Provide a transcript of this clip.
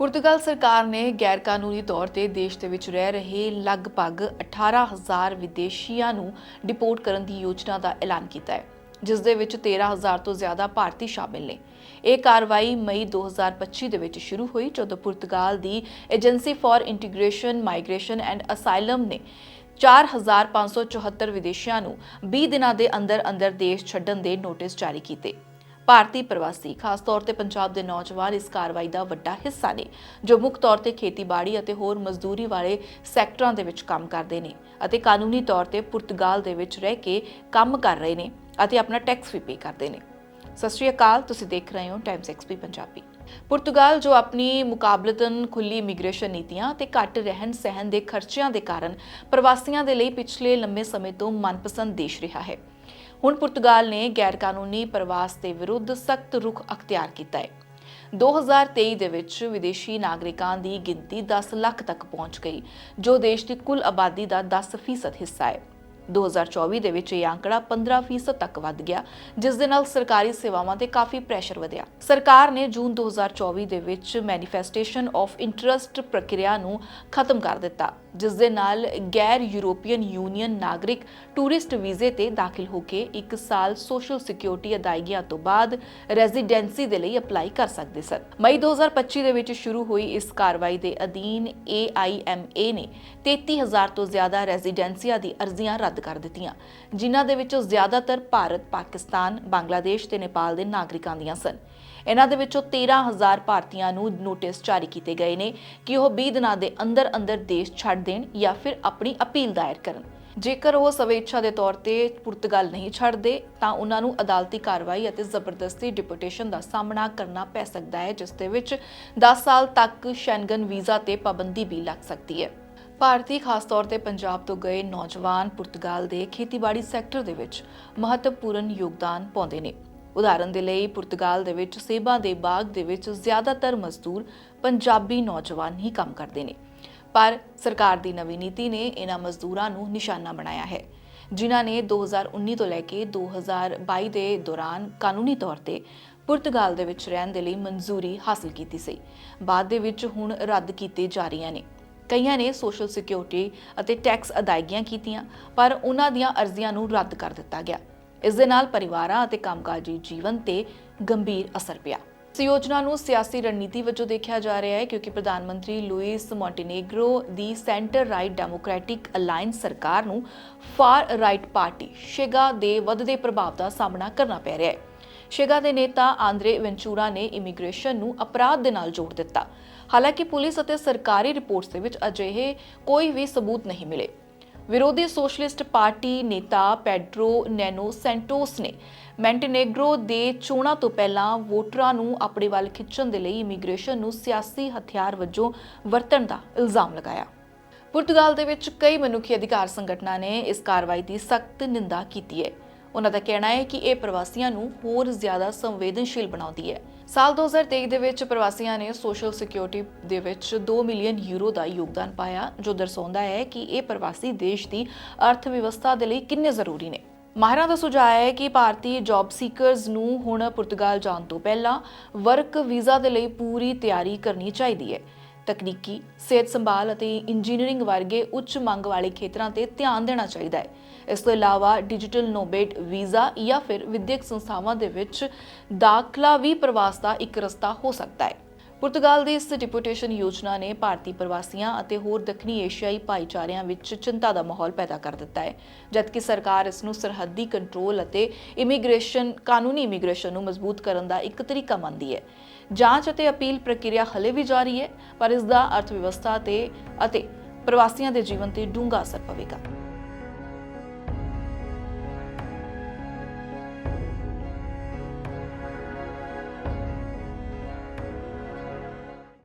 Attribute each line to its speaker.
Speaker 1: ਪੁਰਤਗਾਲ ਸਰਕਾਰ ਨੇ ਗੈਰ ਕਾਨੂੰਨੀ ਤੌਰ ਤੇ ਦੇਸ਼ ਦੇ ਵਿੱਚ ਰਹਿ ਰਹੇ ਲਗਭਗ 18000 ਵਿਦੇਸ਼ੀਆਂ ਨੂੰ ਡਿਪੋਰਟ ਕਰਨ ਦੀ ਯੋਜਨਾ ਦਾ ਐਲਾਨ ਕੀਤਾ ਹੈ, ਜਿਸ ਦੇ ਵਿੱਚ 13000 ਤੋਂ ਜ਼ਿਆਦਾ ਭਾਰਤੀ ਸ਼ਾਮਿਲ ਨੇ। ਇਹ ਕਾਰਵਾਈ ਮਈ 2025 ਦੇ ਵਿੱਚ ਸ਼ੁਰੂ ਹੋਈ, ਜਦੋਂ ਪੁਰਤਗਾਲ ਦੀ agency for integration, migration and asylum ਨੇ 4574 ਵਿਦੇਸ਼ੀਆਂ ਨੂੰ 20 ਦਿਨਾਂ ਦੇ ਅੰਦਰ ਅੰਦਰ ਦੇਸ਼ ਛੱਡਣ ਦੇ ਨੋਟਿਸ ਜਾਰੀ ਕੀਤੇ। ਭਾਰਤੀ ਪ੍ਰਵਾਸੀ, ਖਾਸ ਤੌਰ ਤੇ ਪੰਜਾਬ ਦੇ ਨੌਜਵਾਨ ਇਸ ਕਾਰਵਾਈ ਦਾ ਵੱਡਾ ਹਿੱਸਾ ਨੇ, ਜੋ ਮੁੱਖ ਤੌਰ ਤੇ ਖੇਤੀਬਾੜੀ ਅਤੇ ਹੋਰ ਮਜ਼ਦੂਰੀ ਵਾਲੇ ਸੈਕਟਰਾਂ ਦੇ ਵਿੱਚ ਕੰਮ ਕਰਦੇ ਨੇ ਅਤੇ ਕਾਨੂੰਨੀ ਤੌਰ ਤੇ ਪੁਰਤਗਾਲ ਦੇ ਵਿੱਚ ਰਹਿ ਕੇ ਕੰਮ ਕਰ ਰਹੇ ਨੇ ਅਤੇ ਆਪਣਾ ਟੈਕਸ ਵੀ ਪੇ ਕਰਦੇ ਨੇ। ਸਤਿ ਸ਼੍ਰੀ ਅਕਾਲ, ਤੁਸੀਂ ਦੇਖ ਰਹੇ ਹੋ ਟਾਈਮਸ ਐਕਸਪੀ ਪੰਜਾਬੀ। ਪੁਰਤਗਾਲ, ਜੋ ਆਪਣੀ ਮੁਕਾਬਲਤਨ ਖੁੱਲੀ ਇਮੀਗ੍ਰੇਸ਼ਨ ਨੀਤੀਆਂ ਤੇ ਘੱਟ ਰਹਿਣ ਸਹਿਣ ਦੇ ਖਰਚਿਆਂ ਦੇ ਕਾਰਨ ਪ੍ਰਵਾਸੀਆਂ ਦੇ ਲਈ ਪਿਛਲੇ ਲੰਮੇ ਸਮੇਂ ਤੋਂ ਮਨਪਸੰਦ ਦੇਸ਼ ਰਿਹਾ ਹੈ। ਹੁਣ ਪੁਰਤਗਾਲ ਨੇ ਗੈਰ ਕਾਨੂੰਨੀ ਪ੍ਰਵਾਸ ਦੇ ਵਿਰੁੱਧ ਸਖਤ ਰੁਖ ਅਖਤਿਆਰ ਕੀਤਾ ਹੈ। 2023 ਦੇ ਵਿੱਚ ਵਿਦੇਸ਼ੀ ਨਾਗਰਿਕਾਂ ਦੀ ਗਿਣਤੀ 10 ਲੱਖ ਤੱਕ ਪਹੁੰਚ ਗਈ, ਜੋ ਦੇਸ਼ ਦੀ ਕੁੱਲ ਆਬਾਦੀ ਦਾ 10% ਹਿੱਸਾ ਹੈ। 2024 ਦੇ ਵਿੱਚ ਇਹ ਆંકੜਾ 15% ਤੱਕ ਵੱਧ ਗਿਆ, ਜਿਸ ਦੇ ਨਾਲ ਸਰਕਾਰੀ ਸੇਵਾਵਾਂ ਤੇ ਕਾਫੀ ਪ੍ਰੈਸ਼ਰ ਵਧਿਆ। ਸਰਕਾਰ ਨੇ ਜੂਨ 2024 ਦੇ ਵਿੱਚ ਮੈਨੀਫੈਸਟੇਸ਼ਨ ਆਫ ਇੰਟਰਸਟ ਪ੍ਰਕਿਰਿਆ ਨੂੰ ਖਤਮ ਕਰ ਦਿੱਤਾ। ਜਿਸ ਦੇ ਨਾਲ ਗੈਰ ਯੂਰੋਪੀਅਨ ਯੂਨੀਅਨ ਨਾਗਰਿਕ ਟੂਰਿਸਟ ਵੀਜ਼ੇ ਤੇ ਦਾਖਲ ਹੋ ਕੇ 1 ਸਾਲ ਸੋਸ਼ਲ ਸਿਕਿਉਰਿਟੀ ਅਦਾਇਗੀਆਂ ਤੋਂ ਬਾਅਦ ਰੈਜ਼ੀਡੈਂਸੀ ਦੇ ਲਈ ਅਪਲਾਈ ਕਰ ਸਕਦੇ ਸਨ। ਮਈ 2025 ਦੇ ਵਿੱਚ ਸ਼ੁਰੂ ਹੋਈ ਇਸ ਕਾਰਵਾਈ ਦੇ ਅਧੀਨ AIMA ਨੇ 33000 ਤੋਂ ਜ਼ਿਆਦਾ ਰੈਜ਼ੀਡੈਂਸੀਆਂ ਦੀ ਅਰਜ਼ੀਆਂ ਰੱਦ ਕਰ ਦਿੱਤੀਆਂ ਜਿਨ੍ਹਾਂ ਦੇ ਵਿੱਚੋਂ ਜ਼ਿਆਦਾਤਰ ਭਾਰਤ, ਪਾਕਿਸਤਾਨ, ਬੰਗਲਾਦੇਸ਼ ਤੇ ਨੇਪਾਲ ਦੇ ਨਾਗਰਿਕਾਂ ਦੀਆਂ ਸਨ। ਇਹਨਾਂ ਦੇ ਵਿੱਚੋਂ 13000 ਭਾਰਤੀਆਂ ਨੂੰ ਨੋਟਿਸ ਜਾਰੀ ਕੀਤੇ ਗਏ ਨੇ ਕਿ ਉਹ 20 ਦਿਨਾਂ ਦੇ ਅੰਦਰ ਅੰਦਰ ਦੇਸ਼ ਛੱਡ ਦੇਣ ਜਾਂ ਫਿਰ ਆਪਣੀ ਅਪੀਲ ਦਾਇਰ ਕਰਨ। ਜੇਕਰ ਉਹ ਸਵੇച്ਛਾ ਦੇ ਤੌਰ ਤੇ ਪੁਰਤਗਾਲ ਨਹੀਂ ਛੱਡਦੇ, ਤਾਂ ਉਹਨਾਂ ਨੂੰ ਅਦਾਲਤੀ ਕਾਰਵਾਈ ਅਤੇ ਜ਼ਬਰਦਸਤੀ ਡਿਪੋਰਟੇਸ਼ਨ ਦਾ ਸਾਹਮਣਾ ਕਰਨਾ ਪੈ ਸਕਦਾ ਹੈ, ਜਿਸ ਦੇ ਵਿੱਚ 10 ਸਾਲ ਤੱਕ ਸ਼ੈਂਗਨ ਵੀਜ਼ਾ ਤੇ ਪਾਬੰਦੀ ਵੀ ਲੱਗ ਸਕਦੀ ਹੈ। ਭਾਰਤੀ ਖਾਸ ਤੌਰ ਤੇ ਪੰਜਾਬ ਤੋਂ ਗਏ ਨੌਜਵਾਨ ਪੁਰਤਗਾਲ ਦੇ ਖੇਤੀਬਾੜੀ ਸੈਕਟਰ ਦੇ ਵਿੱਚ ਮਹੱਤਵਪੂਰਨ ਯੋਗਦਾਨ ਪਾਉਂਦੇ ਨੇ। ਉਦਾਹਰਨ ਦੇ ਲਈ, ਪੁਰਤਗਾਲ ਦੇ ਵਿੱਚ ਸੇਬਾਂ ਦੇ ਬਾਗ ਦੇ ਵਿੱਚ ਜ਼ਿਆਦਾਤਰ ਮਜ਼ਦੂਰ ਪੰਜਾਬੀ ਨੌਜਵਾਨ ਹੀ ਕੰਮ ਕਰਦੇ ਨੇ। ਪਰ ਸਰਕਾਰ ਦੀ ਨਵੀਂ ਨੀਤੀ ਨੇ ਇਹਨਾਂ ਮਜ਼ਦੂਰਾਂ ਨੂੰ ਨਿਸ਼ਾਨਾ ਬਣਾਇਆ ਹੈ। ਜਿਨ੍ਹਾਂ ਨੇ 2019 ਤੋਂ ਲੈ ਕੇ 2022 ਦੇ ਦੌਰਾਨ ਕਾਨੂੰਨੀ ਤੌਰ ਤੇ ਪੁਰਤਗਾਲ ਦੇ ਵਿੱਚ ਰਹਿਣ ਦੇ ਲਈ ਮਨਜ਼ੂਰੀ ਹਾਸਲ ਕੀਤੀ ਸੀ। ਬਾਅਦ ਦੇ ਵਿੱਚ ਹੁਣ ਰੱਦ ਕੀਤੇ ਜਾ ਰਹੀਆਂ ਨੇ। ਕਈਆਂ ਨੇ ਸੋਸ਼ਲ ਸਿਕਿਉਰਿਟੀ ਅਤੇ ਟੈਕਸ ਅਦਾਇਗੀਆਂ ਕੀਤੀਆਂ, ਪਰ ਉਹਨਾਂ ਦੀਆਂ ਅਰਜ਼ੀਆਂ ਨੂੰ ਰੱਦ ਕਰ ਦਿੱਤਾ ਗਿਆ। ਇਸ ਦੇ ਨਾਲ ਪਰਿਵਾਰਾਂ ਅਤੇ ਕੰਮਕਾਜੀ ਜੀਵਨ ਤੇ ਗੰਭੀਰ ਅਸਰ ਪਿਆ। ਇਸ ਯੋਜਨਾ ਨੂੰ ਸਿਆਸੀ ਰਣਨੀਤੀ ਵਜੋਂ ਦੇਖਿਆ ਜਾ ਰਿਹਾ ਹੈ, ਕਿਉਂਕਿ ਪ੍ਰਧਾਨ ਮੰਤਰੀ ਲੂਇਸ ਮੌਂਟੇਨੇਗਰੋ ਦੀ ਸੈਂਟਰ ਰਾਈਟ ਡੈਮੋਕ੍ਰੈਟਿਕ ਅਲਾਈਅੰਸ ਸਰਕਾਰ ਨੂੰ ਫਾਰ ਰਾਈਟ ਪਾਰਟੀ ਸ਼ੇਗਾ ਦੇ ਵੱਧਦੇ ਪ੍ਰਭਾਵ ਦਾ ਸਾਹਮਣਾ ਕਰਨਾ ਪੈ ਰਿਹਾ ਹੈ। ਸ਼ੇਗਾ ਦੇ ਨੇਤਾ ਆਂਦਰੇ ਵੈਂਚੂਰਾ ਨੇ ਇਮੀਗ੍ਰੇਸ਼ਨ ਨੂੰ ਅਪਰਾਧ ਦੇ ਨਾਲ ਜੋੜ ਦਿੱਤਾ। ਹਾਲਾਂਕਿ ਪੁਲਿਸ ਅਤੇ ਸਰਕਾਰੀ ਰਿਪੋਰਟਸ ਦੇ ਵਿੱਚ ਅਜਿਹੇ ਕੋਈ ਵੀ ਸਬੂਤ ਨਹੀਂ ਮਿਲੇ। ਵਿਰੋਧੀ ਸੋਸ਼ਲਿਸਟ ਪਾਰਟੀ ਨੇਤਾ ਪੈਡਰੋ ਨੈਨੋ ਸੈਂਟੋਸ ਨੇ ਮੈਂਟੇਨੇਗਰੋ ਦੇ ਚੋਣਾਂ ਤੋਂ ਪਹਿਲਾਂ ਵੋਟਰਾਂ ਨੂੰ ਆਪਣੇ ਵੱਲ ਖਿੱਚਣ ਦੇ ਲਈ ਇਮੀਗ੍ਰੇਸ਼ਨ ਨੂੰ ਸਿਆਸੀ ਹਥਿਆਰ ਵਜੋਂ ਵਰਤਣ ਦਾ ਇਲਜ਼ਾਮ ਲਗਾਇਆ। ਪੁਰਤਗਾਲ ਦੇ ਵਿੱਚ ਕਈ ਮਨੁੱਖੀ ਅਧਿਕਾਰ ਸੰਗਠਨਾਂ ਨੇ ਇਸ ਕਾਰਵਾਈ ਦੀ ਸਖਤ ਨਿੰਦਾ ਕੀਤੀ ਹੈ। ਉਹਨਾਂ ਦਾ ਕਹਿਣਾ ਹੈ ਕਿ ਇਹ ਪ੍ਰਵਾਸੀਆਂ ਨੂੰ ਹੋਰ ਜ਼ਿਆਦਾ ਸੰਵੇਦਨਸ਼ੀਲ ਬਣਾਉਂਦੀ ਹੈ। ਸਾਲ 2023 ਦੇ ਵਿੱਚ ਪ੍ਰਵਾਸੀਆਂ ਨੇ ਸੋਸ਼ਲ ਸਿਕਿਉਰਿਟੀ ਦੇ ਵਿੱਚ 2 ਮਿਲੀਅਨ ਯੂਰੋ ਦਾ ਯੋਗਦਾਨ ਪਾਇਆ, ਜੋ ਦਰਸਾਉਂਦਾ ਹੈ ਕਿ ਇਹ ਪ੍ਰਵਾਸੀ ਦੇਸ਼ ਦੀ ਅਰਥ ਵਿਵਸਥਾ ਦੇ ਲਈ ਕਿੰਨੇ ਜ਼ਰੂਰੀ ਨੇ। ਮਾਹਿਰਾਂ ਦਾ ਸੁਝਾਅ ਹੈ ਕਿ ਭਾਰਤੀ ਜੌਬ ਸੀਕਰਸ ਨੂੰ ਹੁਣ ਪੁਰਤਗਾਲ ਜਾਣ ਤੋਂ ਪਹਿਲਾਂ ਵਰਕ ਵੀਜ਼ਾ ਦੇ ਲਈ ਪੂਰੀ ਤਿਆਰੀ ਕਰਨੀ ਚਾਹੀਦੀ ਹੈ। ਤਕਨੀਕੀ, ਸਿਹਤ ਸੰਭਾਲ ਅਤੇ ਇੰਜੀਨੀਅਰਿੰਗ ਵਰਗੇ ਉੱਚ ਮੰਗ ਵਾਲੇ ਖੇਤਰਾਂ ਤੇ ਧਿਆਨ ਦੇਣਾ ਚਾਹੀਦਾ ਹੈ। ਇਸ ਤੋਂ ਇਲਾਵਾ ਡਿਜੀਟਲ ਨੋਬੇਟ ਵੀਜ਼ਾ ਜਾਂ ਫਿਰ ਵਿਦਿਅਕ ਸੰਸਥਾਵਾਂ ਦੇ ਵਿੱਚ ਦਾਖਲਾ ਵੀ ਪ੍ਰਵਾਸ ਦਾ ਇੱਕ ਰਸਤਾ ਹੋ ਸਕਦਾ ਹੈ। ਪੁਰਤਗਾਲ ਦੀ ਇਸ ਡਿਪੋਰਟੇਸ਼ਨ ਯੋਜਨਾ ਨੇ ਭਾਰਤੀ ਪ੍ਰਵਾਸੀਆਂ ਅਤੇ ਹੋਰ ਦੱਖਣੀ ਏਸ਼ੀਆਈ ਭਾਈਚਾਰਿਆਂ ਵਿੱਚ ਚਿੰਤਾ ਦਾ ਮਾਹੌਲ ਪੈਦਾ ਕਰ ਦਿੱਤਾ ਹੈ, ਜਦਕਿ ਸਰਕਾਰ ਇਸ ਨੂੰ ਸਰਹੱਦੀ ਕੰਟਰੋਲ ਅਤੇ ਇਮੀਗ੍ਰੇਸ਼ਨ ਕਾਨੂੰਨੀ ਇਮੀਗ੍ਰੇਸ਼ਨ ਨੂੰ ਮਜ਼ਬੂਤ ਕਰਨ ਦਾ ਇੱਕ ਤਰੀਕਾ ਮੰਨਦੀ ਹੈ। ਜਾਂਚ ਅਤੇ ਅਪੀਲ ਪ੍ਰਕਿਰਿਆ ਹਲੇ ਵੀ ਜਾਰੀ ਹੈ, ਪਰ ਇਸ ਦਾ ਅਰਥ ਵਿਵਸਥਾ ਤੇ ਅਤੇ ਪ੍ਰਵਾਸੀਆਂ ਦੇ ਜੀਵਨ ਤੇ ਡੂੰਘਾ ਅਸਰ ਪਵੇਗਾ।